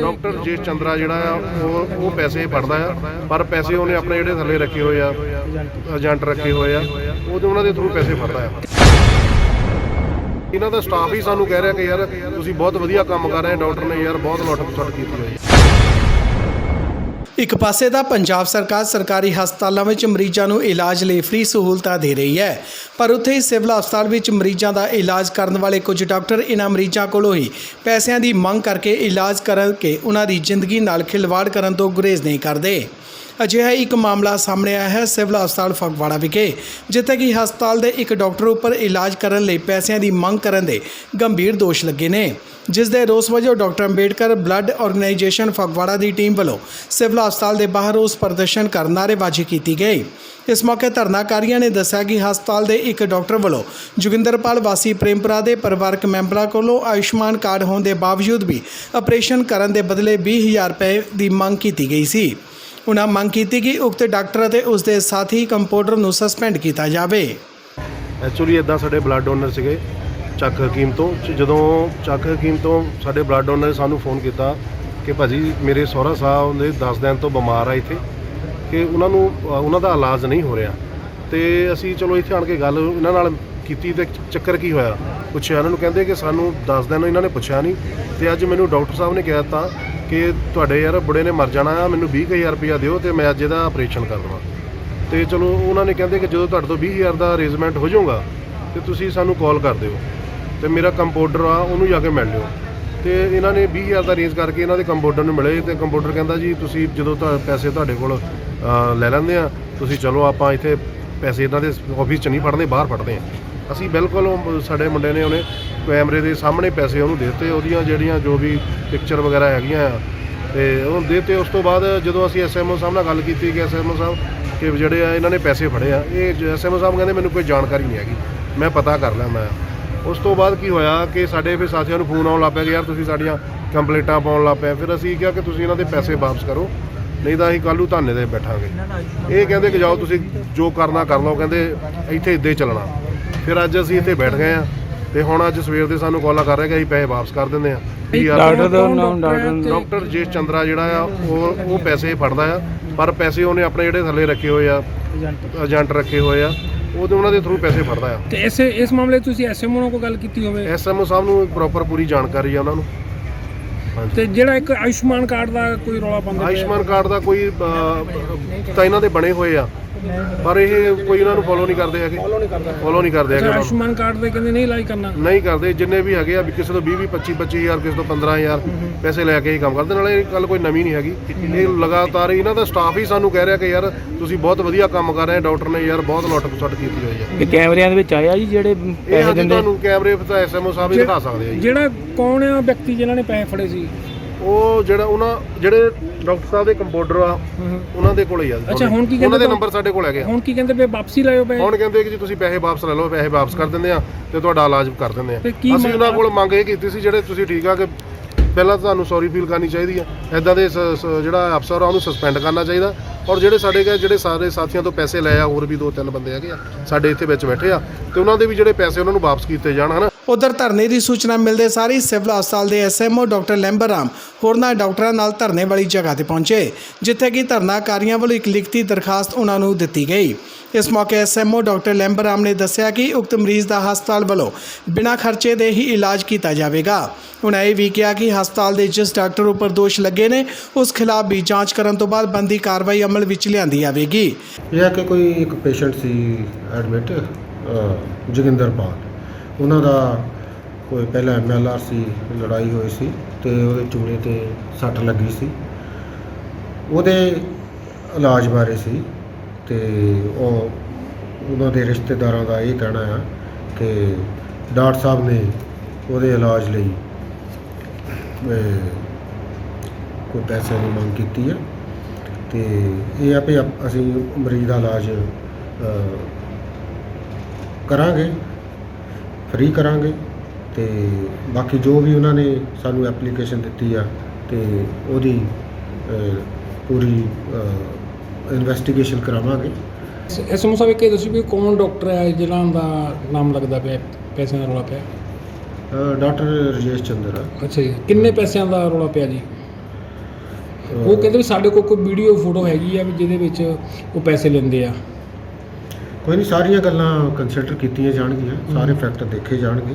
Doctor Rajesh ਚੰਦਰਾ ਜਿਹੜਾ ਆ, ਉਹ ਉਹ ਪੈਸੇ ਫੜਦਾ ਆ, ਪਰ ਪੈਸੇ ਉਹਨੇ ਆਪਣੇ ਜਿਹੜੇ ਥੱਲੇ ਰੱਖੇ ਹੋਏ ਆ, ਏਜੰਟ ਰੱਖੇ ਹੋਏ ਆ, ਉਹਦੇ ਉਹਨਾਂ ਦੇ ਥਰੂ ਪੈਸੇ ਫੜਦਾ ਆ। ਇਹਨਾਂ ਦਾ ਸਟਾਫ ਹੀ ਸਾਨੂੰ ਕਹਿ ਰਿਹਾ ਕਿ ਯਾਰ, ਤੁਸੀਂ ਬਹੁਤ ਵਧੀਆ ਕੰਮ ਕਰ ਰਹੇ ਡਾਕਟਰ ਨੇ ਯਾਰ ਬਹੁਤ ਲੁੱਟ ਖਸੁੱਟ ਕੀਤੀ ਹੋਈ ਇੱਕ ਪਾਸੇ ਦਾ ਪੰਜਾਬ ਸਰਕਾਰ ਸਰਕਾਰੀ ਹਸਪਤਾਲਾਂ ਵਿੱਚ ਮਰੀਜ਼ਾਂ ਨੂੰ ਇਲਾਜ ਲਈ ਫ੍ਰੀ ਸਹੂਲਤਾਂ ਦੇ ਰਹੀ ਹੈ, ਪਰ ਉੱਥੇ ਹੀ ਸਿਵਲ ਹਸਪਤਾਲ ਵਿੱਚ ਮਰੀਜ਼ਾਂ ਦਾ ਇਲਾਜ ਕਰਨ ਵਾਲੇ ਕੁਝ ਡਾਕਟਰ ਇਹਨਾਂ ਮਰੀਜ਼ਾਂ ਕੋਲੋਂ ਹੀ ਪੈਸਿਆਂ ਦੀ ਮੰਗ ਕਰਕੇ ਇਲਾਜ ਕਰਕੇ ਉਹਨਾਂ ਦੀ ਜ਼ਿੰਦਗੀ ਨਾਲ ਖਿਲਵਾੜ ਕਰਨ ਤੋਂ ਗੁਰੇਜ਼ ਨਹੀਂ ਕਰਦੇ। ਅਜਿਹਾ ਇੱਕ ਮਾਮਲਾ ਸਾਹਮਣੇ ਆਇਆ ਹੈ ਸਿਵਲ ਹਸਪਤਾਲ ਫਗਵਾੜਾ ਵਿਖੇ, ਜਿੱਥੇ ਕਿ ਹਸਪਤਾਲ ਦੇ ਇੱਕ ਡਾਕਟਰ ਉੱਪਰ ਇਲਾਜ ਕਰਨ ਲਈ ਪੈਸਿਆਂ ਦੀ ਮੰਗ ਕਰਨ ਦੇ ਗੰਭੀਰ ਦੋਸ਼ ਲੱਗੇ ਨੇ। ਜਿਸ ਦੇ ਰੋਸ ਵਜੋਂ doctor Ambedkar blood organisation Phagwara ਦੀ ਟੀਮ ਵੱਲੋਂ ਸਿਵਲ ਹਸਪਤਾਲ ਦੇ ਬਾਹਰ ਰੋਸ ਪ੍ਰਦਰਸ਼ਨ ਕਰਨ ਨਾਅਰੇਬਾਜ਼ੀ ਕੀਤੀ ਗਈ। ਇਸ ਮੌਕੇ ਧਰਨਾਕਾਰੀਆਂ ਨੇ ਦੱਸਿਆ ਕਿ ਹਸਪਤਾਲ ਦੇ ਇੱਕ ਡਾਕਟਰ ਵੱਲੋਂ ਜੋਗਿੰਦਰਪਾਲ ਵਾਸੀ ਪ੍ਰੇਮਪੁਰਾ ਦੇ ਪਰਿਵਾਰਕ ਮੈਂਬਰਾਂ ਕੋਲੋਂ ਆਯੁਸ਼ਮਾਨ ਕਾਰਡ ਹੋਣ ਦੇ ਬਾਵਜੂਦ ਵੀ ਆਪਰੇਸ਼ਨ ਕਰਨ ਦੇ ਬਦਲੇ 20000 ਰੁਪਏ ਦੀ ਮੰਗ ਕੀਤੀ ਗਈ ਸੀ। ਉਹਨਾਂ ਮੰਗ ਕੀਤੀ ਕਿ ਉਕਤ ਡਾਕਟਰ ਅਤੇ ਉਸ ਦੇ ਸਾਥੀ ਕੰਪਾਊਂਡਰ ਨੂੰ ਸਸਪੈਂਡ ਕੀਤਾ ਜਾਵੇ। ਐਕਚੁਅਲੀ ਇਦਾਂ ਸਾਡੇ ਬਲੱਡ ਡੋਨਰ ਸੀਗੇ, ਚੱਕ ਹਕੀਮ ਤੋਂ। ਜਦੋਂ ਚੱਕ ਹਕੀਮ ਤੋਂ ਸਾਡੇ ਬਲੱਡ ਡੋਨਰ ਨੇ ਸਾਨੂੰ ਫੋਨ ਕੀਤਾ ਕਿ ਭਾਜੀ ਮੇਰੇ ਸਹੁਰਾ ਸਾਹਿਬ ਦੇ 10 ਦਿਨ ਤੋਂ ਬਿਮਾਰ ਆ ਇੱਥੇ, ਕਿ ਉਹਨਾਂ ਨੂੰ ਉਹਨਾਂ ਦਾ ਇਲਾਜ ਨਹੀਂ ਹੋ ਰਿਹਾ। ਤੇ ਅਸੀਂ ਚਲੋ ਇੱਥੇ ਆਣ ਕੇ ਗੱਲ ਇਹਨਾਂ ਨਾਲ ਕੀਤੀ ਤੇ ਚੱਕਰ ਕੀ ਹੋਇਆ? ਪੁੱਛਿਆ ਇਹਨਾਂ ਨੂੰ, ਕਹਿੰਦੇ ਕਿ ਸਾਨੂੰ 10 ਦਿਨ ਇਹਨਾਂ ਨੇ ਪੁੱਛਿਆ ਨਹੀਂ। ਤੇ ਅੱਜ ਮੈਨੂੰ ਡਾਕਟਰ ਸਾਹਿਬ ਨੇ ਕਿਹਾ ਤਾਂ ਕਿ ਤੁਹਾਡੇ ਯਾਰ ਬੁੜੇ ਨੇ ਮਰ ਜਾਣਾ ਆ ਮੈਨੂੰ 20000 ਰੁਪਇਆ ਦਿਓ ਤੇ ਮੈਂ ਅੱਜ ਇਹਦਾ ਆਪਰੇਸ਼ਨ ਕਰ ਦੇਵਾਂ। ਤੇ ਚਲੋ, ਉਹਨਾਂ ਨੇ ਕਹਿੰਦੇ ਕਿ ਜਦੋਂ ਤੁਹਾਡੇ ਤੋਂ 20000 ਦਾ ਅਰੇਂਜਮੈਂਟ ਹੋ ਜਾਊਗਾ, ਤੇ ਤੁਸੀਂ ਸਾਨੂੰ ਕਾਲ ਕਰ ਦਿਓ। ਤੇ ਮੇਰਾ ਕੰਪਾਊਂਡਰ ਆ, ਉਹਨੂੰ ਜਾ ਕੇ ਮਿਲ ਲਿਓ। ਤੇ ਇਹਨਾਂ ਨੇ 20000 ਦਾ ਅਰੇਂਜ ਕਰਕੇ ਇਹਨਾਂ ਦੇ ਕੰਪਾਊਂਡਰ ਨੂੰ ਮਿਲੇ ਤੇ ਕੰਪਾਊਂਡਰ ਕਹਿੰਦਾ ਜੀ, ਤੁਸੀਂ ਜਦੋਂ ਤੁਹਾ- ਪੈਸੇ ਤੁਹਾਡੇ ਕੋਲ ਲੈ ਲੈਂਦੇ ਆ, ਤੁਸੀਂ ਚਲੋ ਆਪਾਂ ਇੱਥੇ ਪੈਸੇ ਇਹਨਾਂ ਦੇ ਆਫਿਸ 'ਚ ਨਹੀਂ ਫੜਦੇ, ਬਾਹਰ ਫੜਦੇ ਆ। ਅਸੀਂ ਬਿਲਕੁਲ ਉਹ, ਸਾਡੇ ਮੁੰਡੇ ਨੇ ਉਹਨੇ ਕੈਮਰੇ ਦੇ ਸਾਹਮਣੇ ਪੈਸੇ ਉਹਨੂੰ ਦੇ ਦਿੱਤੇ, ਉਹਦੀਆਂ ਜਿਹੜੀਆਂ ਜੋ ਵੀ ਪਿਕਚਰ ਵਗੈਰਾ ਹੈਗੀਆਂ ਆ, ਤੇ ਉਹ ਦੇਤੇ। ਉਸ ਤੋਂ ਬਾਅਦ ਜਦੋਂ ਅਸੀਂ ਐਸਐਮਓ ਸਾਹਿਬ ਨਾਲ ਗੱਲ ਕੀਤੀ ਕਿ ਐਸਐਮਓ ਸਾਹਿਬ ਕਿ ਜਿਹੜੇ ਆ ਇਹਨਾਂ ਨੇ ਪੈਸੇ ਫੜੇ ਆ, ਇਹ ਐਸਐਮਓ ਸਾਹਿਬ ਕਹਿੰਦੇ ਮੈਨੂੰ ਕੋਈ ਜਾਣਕਾਰੀ ਨਹੀਂ ਹੈਗੀ, ਮੈਂ ਪਤਾ ਕਰ ਲਿਆ ਮੈਂ। ਉਸ ਤੋਂ ਬਾਅਦ ਕੀ ਹੋਇਆ ਕਿ ਸਾਡੇ ਫਿਰ ਸਾਥੀਆਂ ਨੂੰ ਫੋਨ ਆਉਣ ਲੱਗ ਪਿਆ ਕਿ ਯਾਰ ਤੁਸੀਂ ਸਾਡੀਆਂ ਕੰਪਲੇਂਟਾਂ ਪਾਉਣ ਲੱਗ ਪਿਆ ਫਿਰ ਅਸੀਂ ਕਿਹਾ ਕਿ ਤੁਸੀਂ ਇਹਨਾਂ ਦੇ ਪੈਸੇ ਵਾਪਸ ਕਰੋ, ਨਹੀਂ ਤਾਂ ਅਸੀਂ ਕੱਲ੍ਹ ਨੂੰ ਧਾਨੇ ਤੇ ਬੈਠਾਂਗੇ। ਇਹ ਕਹਿੰਦੇ ਕਿ ਜਾਓ ਤੁਸੀਂ ਜੋ ਕਰਨਾ ਕਰ ਲਓ, ਕਹਿੰਦੇ ਇੱਥੇ ਇੱਦਾਂ ਹੀ ਚੱਲਣਾ। ਫਿਰ ਅੱਜ ਅਸੀਂ ਇੱਥੇ ਬੈਠ ਗਏ ਆ। ਤੇ ਹੁਣ ਅੱਜ ਸਵੇਰ ਦੇ ਸਾਨੂੰ ਕਾਲਾਂ ਕਰ ਰਹੇ ਕਿ ਅਸੀਂ ਪੈਸੇ ਵਾਪਸ ਕਰ ਦਿੰਦੇ ਆ ਡਾਕਟਰ ਦਾ ਨਾਮ ਡਾਕਟਰ ਡਾਕਟਰ ਰਜੇਸ਼ ਚੰਦਰਾ ਜਿਹੜਾ ਆ ਉਹ ਉਹ ਪੈਸੇ ਫੜਦਾ ਆ ਪਰ ਪੈਸੇ ਉਹਨੇ ਆਪਣੇ ਜਿਹੜੇ ਥੱਲੇ ਰੱਖੇ ਹੋਏ ਆ ਏਜੰਟ ਰੱਖੇ ਹੋਏ ਆ ਉਹਦੇ ਉਹਨਾਂ ਦੇ ਥਰੂ ਪੈਸੇ ਫੜਦਾ ਆ। ਤੇ ਇਸ ਇਸ ਮਾਮਲੇ ਤੁਸੀਂ ਐਸਐਮਓ ਨਾਲ ਕੋਈ ਗੱਲ ਕੀਤੀ ਹੋਵੇ? ਐਸਐਮਓ ਸਾਹਿਬ ਨੂੰ ਪ੍ਰੋਪਰ ਪੂਰੀ ਜਾਣਕਾਰੀ ਆ ਉਹਨਾਂ ਨੂੰ। ਤੇ ਜਿਹੜਾ ਇੱਕ ਆਯੁਸ਼ਮਾਨ ਕਾਰਡ ਦਾ ਕੋਈ ਰੌਲਾ ਪਾਉਂਦੇ? ਆਯੁਸ਼ਮਾਨ ਕਾਰਡ ਦਾ ਕੋਈ ਤਾਂ ਇਹਨਾਂ ਦੇ ਬਣੇ ਹੋਏ ਆ। ਪਰ ਇਹ ਕੋਈ ਇਹਨਾਂ ਨੂੰ ਫੋਲੋ ਨਹੀਂ ਕਰਦੇ ਹੈਗੇ। ਫੋਲੋ ਨਹੀਂ ਕਰਦੇ। ਫੋਲੋ ਨਹੀਂ ਕਰਦੇ ਹੈਗੇ ਉਹਨਾਂ ਨੂੰ। ਆਯੁਸ਼ਮਾਨ ਕਾਰਡ ਦੇ ਕਹਿੰਦੇ ਨਹੀਂ ਇਲਾਜ ਕਰਨਾ। ਨਹੀਂ ਕਰਦੇ ਜਿੰਨੇ ਵੀ ਹੈਗੇ ਆ ਵੀ ਕਿਸੇ ਤੋਂ 20 20 25 25000 ਕਿਸੇ ਤੋਂ 15000 ਪੈਸੇ ਲੈ ਕੇ ਹੀ ਕੰਮ ਕਰਦੇ। ਨਾਲੇ ਇਹ ਗੱਲ ਕੋਈ ਨਵੀਂ ਨਹੀਂ ਹੈਗੀ। ਇਹ ਲਗਾਤਾਰ ਇਹਨਾਂ ਦਾ ਸਟਾਫ ਹੀ ਸਾਨੂੰ ਕਹਿ ਰਿਹਾ ਕਿ ਯਾਰ ਤੁਸੀਂ ਬਹੁਤ ਵਧੀਆ ਕੰਮ ਕਰ ਰਹੇ ਹੋ ਡਾਕਟਰ ਨੇ ਯਾਰ ਬਹੁਤ ਲੁੱਟ ਖਸੁੱਟ ਕੀਤੀ ਹੋਈ ਹੈ ਇਹ ਕੈਮਰਿਆਂ ਦੇ ਵਿੱਚ ਆਇਆ ਜੀ ਜਿਹੜੇ ਇਹ ਪੈਸੇ ਦਿੰਦੇ? ਤੁਹਾਨੂੰ ਕੈਮਰੇ ਤਾਂ ਐਸਐਮਓ ਸਾਹਿਬ ਹੀ ਦਿਖਾ ਸਕਦੇ ਆ ਜੀ। ਜਿਹੜਾ ਕੌਣ ਆ ਵਿਅਕਤੀ ਜਿਨ੍ਹਾਂ ਨੇ ਪੈਸੇ ਫੜੇ ਸੀ? ਉਹ ਜਿਹੜਾ ਉਹਨਾਂ ਜਿਹੜੇ ਡਾਕਟਰ ਸਾਹਿਬ ਦੇ ਕੰਪਾਊਂਡਰ ਆ ਉਹਨਾਂ ਦੇ ਕੋਲ ਹੀ ਆ ਅੱਛਾ, ਹੁਣ ਕੀ ਉਹਨਾਂ ਕਹਿੰਦੇ ਦੇ ਤਾਂ- ਨੰਬਰ ਸਾਡੇ ਕੋਲ ਹੈਗੇ ਆ। ਹੁਣ ਕੀ ਕਹਿੰਦੇ ਪਏ ਵਾਪਸੀ ਲਾਇਓ ਪਏ ਹੁਣ ਕਹਿੰਦੇ ਕਿ ਜੀ ਤੁਸੀਂ ਪੈਸੇ ਵਾਪਸ ਲੈ ਲਓ ਪੈਸੇ ਵਾਪਸ ਕਰ ਦਿੰਦੇ ਆ ਤੇ ਤੁਹਾਡਾ ਇਲਾਜ ਕਰ ਦਿੰਦੇ ਆ। ਤੇ ਕੀ ਅਸੀਂ ਮੰਗ- ਉਹਨਾਂ ਕੋਲ ਮੰਗ ਇਹ ਕੀਤੀ ਸੀ ਜਿਹੜੇ ਤੁਸੀਂ ਠੀਕ ਆ ਕਿ ਪਹਿਲਾਂ ਤੁਹਾਨੂੰ ਸੌਰੀ ਫੀਲ ਕਰਨੀ ਚਾਹੀਦੀ ਆ। ਐਦਾਂ ਦੇ ਸ- ਸ- ਜਿਹੜਾ ਅਫਸਰ ਆ ਉਹਨੂੰ ਸਸਪੈਂਡ ਕਰਨਾ ਚਾਹੀਦਾ। ਔਰ ਜਿਹੜੇ ਸਾਡੇ ਗਏ ਜਿਹੜੇ ਸਾਰੇ ਸਾਥੀਆਂ ਤੋਂ ਪੈਸੇ ਲਏ ਆ ਹੋਰ ਵੀ ਦੋ ਤਿੰਨ ਬੰਦੇ ਹੈਗੇ ਆ ਸਾਡੇ ਇੱਥੇ ਵਿੱਚ ਬੈਠੇ ਆ ਤੇ ਉਹਨਾਂ ਦੇ ਵੀ ਜਿਹੜੇ ਪੈਸੇ ਉਹਨਾਂ ਨੂੰ ਵਾਪਸ ਕੀਤੇ ਜਾਣ ਹਨਾ? ਉਧਰ ਧਰਨੇ ਦੀ ਸੂਚਨਾ ਮਿਲਦੇ ਸਾਰ ਸਿਵਲ ਹਸਪਤਾਲ ਦੇ ਐਸਐਮਓ ਡਾਕਟਰ ਲੈਂਬਰਾਮ ਹੋਰਨਾਂ ਡਾਕਟਰਾਂ ਨਾਲ ਧਰਨੇ ਵਾਲੀ ਜਗ੍ਹਾ ਤੇ ਪਹੁੰਚੇ, ਜਿੱਥੇ ਕਿ ਧਰਨਾਕਾਰੀਆਂ ਵੱਲੋਂ ਇੱਕ ਲਿਖਤੀ ਦਰਖਾਸਤ ਉਹਨਾਂ ਨੂੰ ਦਿੱਤੀ ਗਈ। ਇਸ ਮੌਕੇ ਐਸਐਮਓ ਡਾਕਟਰ ਲੈਂਬਰਾਮ ਨੇ ਦੱਸਿਆ ਕਿ ਉਕਤ ਮਰੀਜ਼ ਦਾ ਹਸਪਤਾਲ ਵੱਲੋਂ ਬਿਨਾਂ ਖਰਚੇ ਦੇ ਹੀ ਇਲਾਜ ਕੀਤਾ ਜਾਵੇਗਾ। ਉਹਨਾਂ ਇਹ ਵੀ ਕਿਹਾ ਕਿ ਹਸਪਤਾਲ ਦੇ ਜਿਸ ਡਾਕਟਰ ਉੱਪਰ ਦੋਸ਼ ਲੱਗੇ ਨੇ, ਉਸ ਖਿਲਾਫ ਵੀ ਜਾਂਚ ਕਰਨ ਤੋਂ ਬਾਅਦ ਬੰਦੀ ਕਾਰਵਾਈ ਅਮਲ ਵਿੱਚ ਲਿਆਂਦੀ ਜਾਵੇਗੀ। ਇਹ ਹੈ ਕਿ ਕੋਈ ਇੱਕ ਪੇਸ਼ੈਂਟ ਸੀ ਐਡਮਿਟ ਜੋਗਿੰਦਰਪਾਲ ਉਹਨਾਂ ਦਾ ਕੋਈ ਪਹਿਲਾਂ ਐਮਐਲਆਰ ਸੀ, ਲੜਾਈ ਹੋਈ ਸੀ ਤੇ ਉਹਦੇ ਚੂੜੇ ਤੇ ਸੱਟ ਲੱਗੀ ਸੀ। ਉਹਦੇ ਇਲਾਜ ਬਾਰੇ ਸੀ ਤੇ ਉਹ ਉਹਨਾਂ ਦੇ ਰਿਸ਼ਤੇਦਾਰਾਂ ਦਾ ਇਹ ਕਹਿਣਾ ਆ ਕਿ ਡਾਕਟਰ ਸਾਹਿਬ ਨੇ ਉਹਦੇ ਇਲਾਜ ਲਈ ਕੋਈ ਪੈਸੇ ਦੀ ਮੰਗ ਕੀਤੀ ਹੈ ਤੇ ਇਹ ਆ ਵੀ ਅਸੀਂ ਮਰੀਜ਼ ਦਾ ਇਲਾਜ ਕਰਾਂਗੇ। ਫ੍ਰੀ ਕਰਾਂਗੇ ਤੇ ਬਾਕੀ ਜੋ ਵੀ ਉਹਨਾਂ ਨੇ ਸਾਨੂੰ ਐਪਲੀਕੇਸ਼ਨ ਦਿੱਤੀ ਆ ਤੇ ਉਹਦੀ ਪੂਰੀ ਇਨਵੈਸਟੀਗੇਸ਼ਨ ਕਰਾਵਾਂਗੇ। ਐਸਐਮਓ ਸਾਹਿਬ ਇਹ ਦੱਸੋ ਵੀ ਕੌਣ ਡਾਕਟਰ ਹੈ ਜਿਹਨਾਂ ਦਾ ਨਾਮ ਲੱਗਦਾ ਪਿਆ ਪੈਸਿਆਂ ਦਾ ਰੌਲਾ ਪਿਆ? ਡਾਕਟਰ ਰਜੇਸ਼ ਚੰਦਰ ਅੱਛਾ ਜੀ। ਕਿੰਨੇ ਪੈਸਿਆਂ ਦਾ ਰੌਲਾ ਪਿਆ ਜੀ? ਉਹ ਕਹਿੰਦੇ ਵੀ ਸਾਡੇ ਕੋਲ ਕੋਈ ਵੀਡੀਓ ਫੋਟੋ ਹੈਗੀ ਆ ਵੀ ਜਿਹਦੇ ਵਿੱਚ ਉਹ ਪੈਸੇ ਲੈਂਦੇ ਆ। ਕੋਈ ਨਹੀਂ ਸਾਰੀਆਂ ਗੱਲਾਂ ਕੰਸੀਡਰ ਕੀਤੀਆਂ ਜਾਣਗੀਆਂ ਸਾਰੇ ਫੈਕਟ ਦੇਖੇ ਜਾਣਗੇ।